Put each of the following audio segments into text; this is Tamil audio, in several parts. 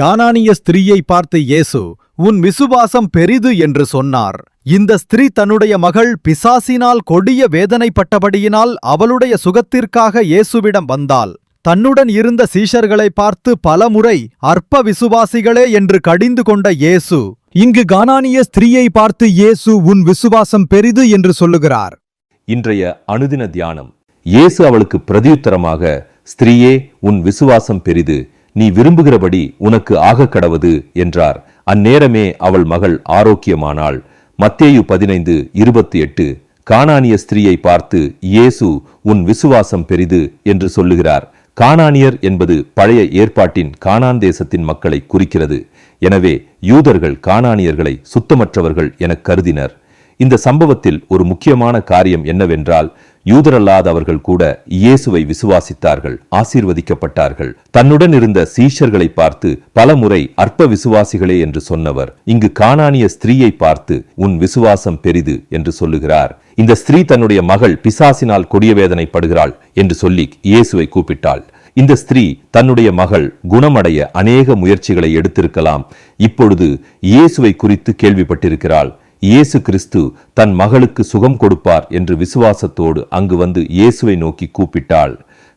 கானானிய ஸ்திரீயை பார்த்து இயேசு உன் விசுவாசம் பெரிது என்று சொன்னார். இந்த ஸ்திரீ தன்னுடைய மகள் பிசாசினால் கொடிய வேதனைப்பட்டபடியினால் அவளுடைய சுகத்திற்காக இயேசுவிடம் வந்தாள். தன்னுடன் இருந்த சீஷர்களை பார்த்து பலமுறை அற்ப விசுவாசிகளே என்று கடிந்து கொண்ட இயேசு இங்கு கானானிய ஸ்திரீயை பார்த்து இயேசு உன் விசுவாசம் பெரிது என்று சொல்லுகிறார். இன்றைய அனுதின தியானம் இயேசு அவளுக்கு பிரதியுத்தரமாக ஸ்திரீயே உன் விசுவாசம் பெரிது நீ விரும்புகிறபடி உனக்கு ஆக கடவது என்றார். அந்நேரமே அவள் மகள் ஆரோக்கியமானாள். மத்தேயு பதினைந்து இருபத்தி எட்டு காணானிய ஸ்திரீயை பார்த்து இயேசு உன் விசுவாசம் பெரிது என்று சொல்லுகிறார். காணானியர் என்பது பழைய ஏற்பாட்டின் காணான் தேசத்தின் மக்களை குறிக்கிறது. எனவே யூதர்கள் காணானியர்களை சுத்தமற்றவர்கள் எனக் கருதினர். இந்த சம்பவத்தில் ஒரு முக்கியமான காரியம் என்னவென்றால் யூதரல்லாதவர்கள் கூட இயேசுவை விசுவாசித்தார்கள் ஆசீர்வதிக்கப்பட்டார்கள். தன்னுடன் இருந்த சீஷர்களை பார்த்து பலமுறை அற்ப விசுவாசிகளே என்று சொன்னவர். இங்கு காணானிய ஸ்திரீயை பார்த்து உன் விசுவாசம் பெரிது என்று சொல்லுகிறார். இந்த ஸ்திரீ தன்னுடைய மகள் பிசாசினால் கொடிய வேதனைப்படுகிறாள் என்று சொல்லி இயேசுவை கூப்பிட்டாள். இந்த ஸ்திரீ தன்னுடைய மகள் குணமடைய அநேக முயற்சிகளை எடுத்திருக்கலாம். இப்பொழுது இயேசுவை குறித்து கேள்விப்பட்டிருக்கிறாள். இயேசு கிறிஸ்து தன் மகளுக்கு சுகம் கொடுப்பார் என்று விசுவாசத்தோடு அங்கு வந்து இயேசுவை நோக்கி கூப்பிட்டாள்.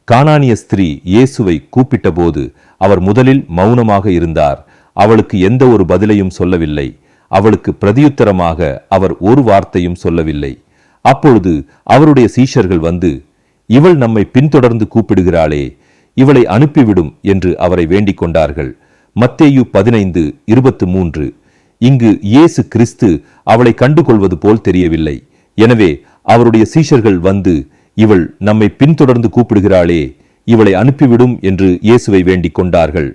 கானானிய ஸ்திரீ இயேசுவை கூப்பிட்டபோது அவர் முதலில் மௌனமாக இருந்தார். அவளுக்கு எந்த ஒரு பதிலையும் சொல்லவில்லை. அவளுக்கு பிரதியுத்தரமாக அவர் ஒரு வார்த்தையும் சொல்லவில்லை. அப்பொழுது அவருடைய சீஷர்கள் வந்து இவள் நம்மை பின்தொடர்ந்து கூப்பிடுகிறாளே இவளை அனுப்பிவிடும் என்று அவரை வேண்டிக் கொண்டார்கள். மத்தேயு பதினைந்து இருபத்து மூன்று. இங்கு இயேசு கிறிஸ்து அவளை கண்டுகொள்வது போல் தெரியவில்லை. எனவே அவருடைய சீஷர்கள் வந்து இவள் நம்மை பின்தொடர்ந்து கூப்பிடுகிறாளே இவளை அனுப்பிவிடும் என்று இயேசுவை வேண்டிக் கொண்டார்கள்.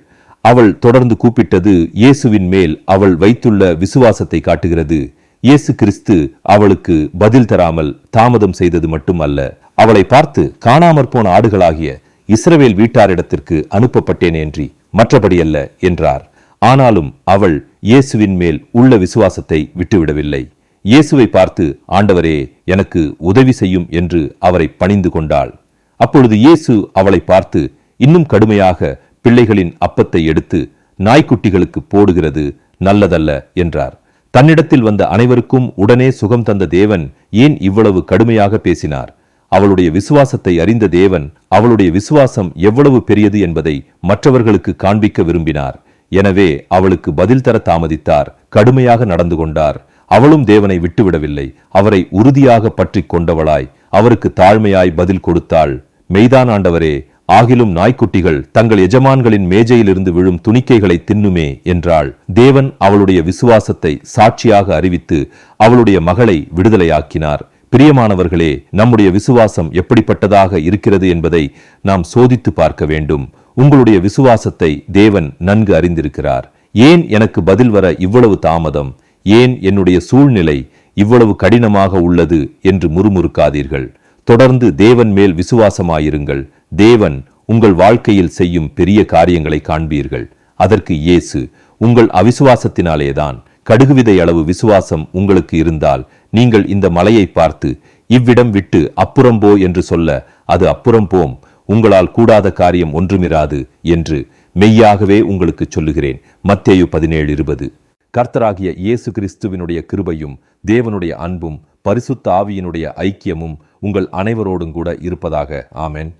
அவள் தொடர்ந்து கூப்பிட்டது இயேசுவின் மேல் அவள் வைத்துள்ள விசுவாசத்தை காட்டுகிறது. இயேசு கிறிஸ்து அவளுக்கு பதில் தராமல் தாமதம் செய்தது மட்டுமல்ல அவளை பார்த்து காணாமற் போன ஆடுகளாகிய இஸ்ரவேல் வீட்டாரிடத்திற்கு அனுப்பப்பட்டேன் என்றி மற்றபடியல்ல என்றார். ஆனாலும் அவள் இயேசுவின் மேல் உள்ள விசுவாசத்தை விட்டுவிடவில்லை. இயேசுவை பார்த்து ஆண்டவரே எனக்கு உதவி செய்யும் என்று அவரை பணிந்து கொண்டாள். அப்பொழுது இயேசு அவளை பார்த்து இன்னும் கடுமையாக பிள்ளைகளின் அப்பத்தை எடுத்து நாய்க்குட்டிகளுக்கு போடுகிறது நல்லதல்ல என்றார். தன்னிடத்தில் வந்த அனைவருக்கும் உடனே சுகம் தந்த தேவன் ஏன் இவ்வளவு கடுமையாக பேசினார்? அவளுடைய விசுவாசத்தை அறிந்த தேவன் அவளுடைய விசுவாசம் எவ்வளவு பெரியது என்பதை மற்றவர்களுக்கு காண்பிக்க விரும்பினார். எனவே அவளுக்கு பதில் தர தாமதித்தார் கடுமையாக நடந்து கொண்டார். அவளும் தேவனை விட்டுவிடவில்லை. அவரை உறுதியாக பற்றி கொண்டவளாய் அவருக்கு தாழ்மையாய் பதில் கொடுத்தாள். மெய்தான் ஆண்டவரே ஆகிலும் நாய்க்குட்டிகள் தங்கள் எஜமான்களின் மேஜையிலிருந்து விழும் துணிக்கைகளை தின்னுமே என்றாள். தேவன் அவளுடைய விசுவாசத்தை சாட்சியாக அறிவித்து அவளுடைய மகளை விடுதலையாக்கினார். பிரியமானவர்களே நம்முடைய விசுவாசம் எப்படிப்பட்டதாக இருக்கிறது என்பதை நாம் சோதித்து பார்க்க வேண்டும். உங்களுடைய விசுவாசத்தை தேவன் நன்கு அறிந்திருக்கிறார். ஏன் எனக்கு பதில் வர இவ்வளவு தாமதம்? ஏன் என்னுடைய சூழ்நிலை இவ்வளவு கடினமாக உள்ளது என்று முறுமுறுக்காதீர்கள். தொடர்ந்து தேவன் மேல் விசுவாசமாயிருங்கள். தேவன் உங்கள் வாழ்க்கையில் செய்யும் பெரிய காரியங்களை காண்பீர்கள். அதற்கு இயேசு உங்கள் அவிசுவாசத்தினாலேதான் கடுகுவிதை அளவு விசுவாசம் உங்களுக்கு இருந்தால் நீங்கள் இந்த மலையை பார்த்து இவ்விடம் விட்டு அப்புறம் போ என்று சொல்ல அது அப்புறம் போம். உங்களால் கூடாத காரியம் ஒன்றுமிராது என்று மெய்யாகவே உங்களுக்கு சொல்லுகிறேன். மத்தேயு பதினேழு இருபது. கர்த்தராகிய இயேசு கிறிஸ்துவினுடைய கிருபையும் தேவனுடைய அன்பும் பரிசுத்த ஆவியினுடைய ஐக்கியமும் உங்கள் அனைவரோடும் கூட இருப்பதாக. ஆமேன்.